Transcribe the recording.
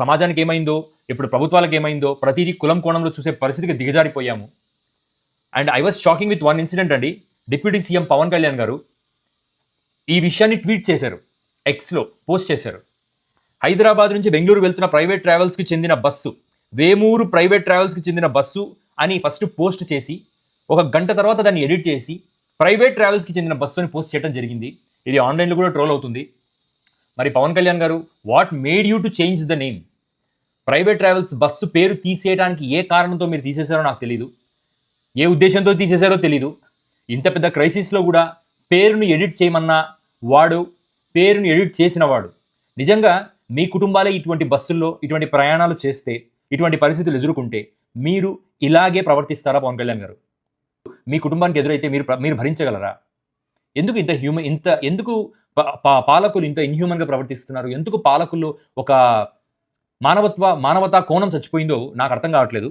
సమాజానికి ఏమైందో ఇప్పుడు ప్రభుత్వాలకు ఏమైందో ప్రతిదీ కులం కోణంలో చూసే పరిస్థితికి దిగజారిపోయాము. And I was shocking with one incident అండి. డిప్యూటీ సీఎం పవన్ కళ్యాణ్ గారు ఈ విషయాన్ని ట్వీట్ చేశారు ఎక్స్లో పోస్ట్ చేశారు. హైదరాబాద్ నుంచి బెంగళూరు వెళ్తున్న ప్రైవేట్ ట్రావెల్స్కి చెందిన బస్సు వేమూరు ప్రైవేట్ ట్రావెల్స్కి చెందిన బస్సు అని ఫస్ట్ పోస్ట్ చేసి ఒక గంట తర్వాత దాన్ని ఎడిట్ చేసి ప్రైవేట్ ట్రావెల్స్కి చెందిన బస్సు అని పోస్ట్ చేయడం జరిగింది. ఇది ఆన్లైన్లో కూడా ట్రోల్ అవుతుంది. మరి పవన్ కళ్యాణ్ గారు what made you to change the name private travels bus పేరు తీసేయడానికి ఏ కారణంతో మీరు తీసేశారో నాకు తెలియదు ఏ ఉద్దేశంతో తీసేశారో తెలీదు. ఇంత పెద్ద క్రైసిస్లో కూడా పేరును ఎడిట్ చేయమన్నా వాడు పేరును ఎడిట్ చేసిన వాడు. నిజంగా మీ కుటుంబాలే ఇటువంటి బస్సుల్లో ఇటువంటి ప్రయాణాలు చేస్తే ఇటువంటి పరిస్థితులు ఎదుర్కొంటే మీరు ఇలాగే ప్రవర్తిస్తారా పవన్ కళ్యాణ్ గారు? మీ కుటుంబానికి ఎదురైతే మీరు మీరు భరించగలరా? ఎందుకు ఇంత హ్యూమన్ ఇంత ఎందుకు పాలకులు ఇంత ఇన్హ్యూమన్గా ప్రవర్తిస్తున్నారు? ఎందుకు పాలకులు ఒక మానవత్వ మానవతా కోణం చచ్చిపోయిందో నాకు అర్థం కావట్లేదు.